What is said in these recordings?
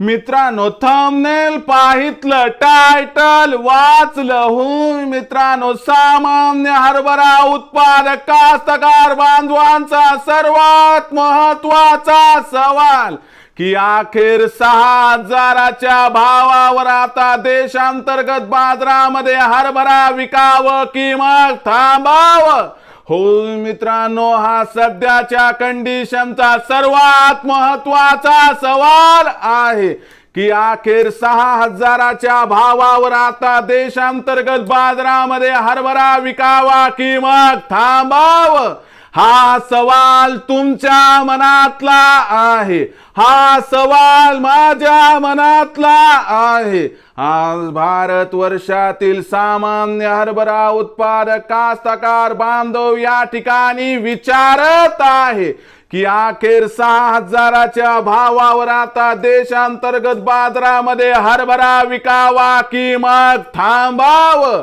मित्रांनो thumbnail पाहितलं title वाचलं हो मित्रांनो सामान्य हरभरा उत्पादक कास्तकार बांधवांचा सर्वात महत्त्वाचा सवाल की अखेर सहा हजाराच्या भावावर आता देशांतर्गत बाजारामध्ये हरभरा विकावं की मग थांबावं? हो मित्रांनो हा सध्याच्या कंडिशनचा सर्वात महत्त्वाचा सवाल आहे की अखेर सहा हजाराच्या भावावर आता देशांतर्गत बाजारामध्ये हरभरा विकावा की मग थांबावं? हा सवाल तुमच्या मनातला आहे. हा सवाल माझ्या मनातला आहे. आज भारत वर्षातील सामान्य हरभरा उत्पादक कास्तकार बांधव या ठिकाणी विचारत आहे की अखेर सहा हजाराच्या भावावर आता देशांतर्गत बाजारामध्ये हरभरा विकावा की मग थांबावं?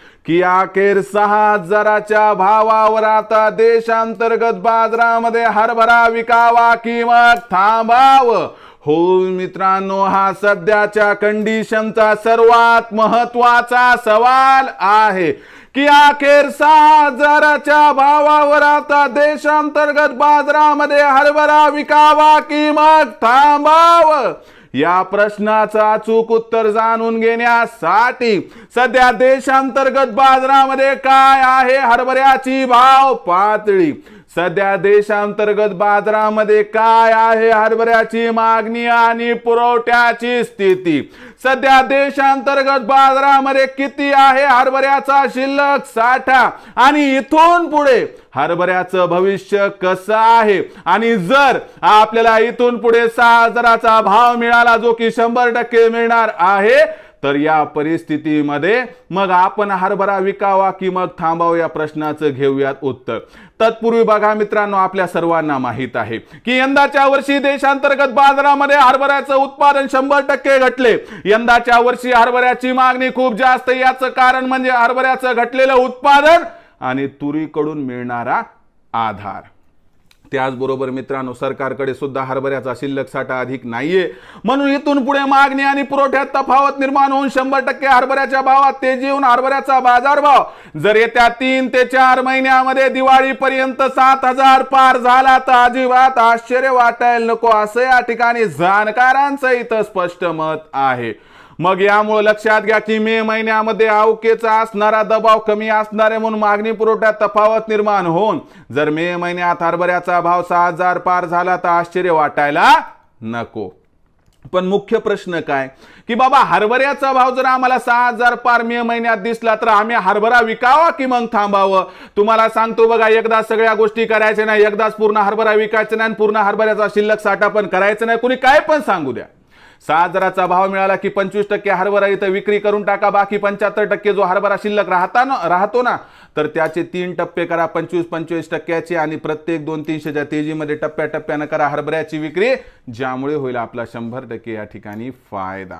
की अखेर सहा हजाराच्या भावावर आता देशांतर्गत बाजारामध्ये हरभरा विकावा की थांबावं. हो मित्रांनो हा सध्याच्या कंडिशनचा सर्वात महत्त्वाचा सवाल आहे. की अखेर सहा हजाराच्या भावावर आता देशांतर्गत बाजारामध्ये हरभरा विकावा की मग थांबावं. या प्रश्नाचं अचूक उत्तर जाणून घेण्यासाठी सध्या देशांतर्गत बाजारामध्ये काय आहे हरभऱ्याची भाव पातळी? सध्या देशांतर्गत बाजारामध्ये काय आहे हरभऱ्याची मागणी आणि पुरवठ्याची स्थिती? सध्या देशांतर्गत बाजारामध्ये किती आहे हरभऱ्याचा शिल्लक साठा? आणि इथून पुढे हरभऱ्याचं भविष्य कसं आहे? आणि जर आपल्याला इथून पुढे सहा हजाराचा भाव मिळाला जो की शंभर टक्के मिळणार आहे तर या परिस्थितीमध्ये मग आपण हरभरा विकावा की मग थांबाव या प्रश्नाचं घेऊयात उत्तर. तत्पूर्वी बघा मित्रांनो आपल्या सर्वांना माहीत आहे की यंदाच्या वर्षी देशांतर्गत बाजारामध्ये हरभऱ्याचं उत्पादन शंभर टक्के घटले. यंदाच्या वर्षी हरभऱ्याची मागणी खूप जास्त याचं कारण म्हणजे हरभऱ्याचं घटलेलं उत्पादन आणि तुरीकडून मिळणारा आधार. त्याचबरोबर मित्रांनो सरकारकडे सुद्धा हरभऱ्याचा शिल्लक साठा अधिक नाहीये. म्हणून इथून पुढे मागणी आणि पुरवठ्यात तफावत निर्माण होऊन शंभर टक्के हरभऱ्याच्या भावात तेजी येऊन हरभऱ्याचा बाजारभाव. जर येत्या तीन ते चार महिन्यामध्ये दिवाळीपर्यंत सात हजार पार झाला तर अजिबात आश्चर्य वाटायला नको असं या ठिकाणी जाणकारांचं इथं स्पष्ट मत आहे. मग यामुळे लक्षात घ्या की मे महिन्यामध्ये अवकेचा असणारा दबाव कमी असणारे म्हणून मागणी पुरवठ्यात तफावत निर्माण होऊन जर मे महिन्यात हरभऱ्याचा भाव सहा हजार पार झाला तर आश्चर्य वाटायला नको. पण मुख्य प्रश्न काय? की बाबा हरभऱ्याचा भाव जर आम्हाला सहा हजार पार मे महिन्यात दिसला तर आम्ही हरभरा विकावा की मग थांबावं? तुम्हाला सांगतो बघा एकदा सगळ्या गोष्टी करायच्या नाही एकदाच पूर्ण हरभरा विकायचा नाही आणि पूर्ण हरभऱ्याचा शिल्लक साठा पण करायचं नाही. कुणी काय पण सांगू द्या. सहा हजाराचा भाव मिळाला की पंचवीस टक्के हरभरा इथं विक्री करून टाका. बाकी पंच्याहत्तर टक्के जो हरभरा शिल्लक राहता ना राहतो ना तर त्याचे तीन टप्पे करा. पंचवीस पंचवीस टक्क्याचे आणि प्रत्येक दोन तीनशेच्या तेजीमध्ये टप्प्याटप्प्यानं करा हरभऱ्याची विक्री ज्यामुळे होईल आपला शंभर टक्के या ठिकाणी फायदा.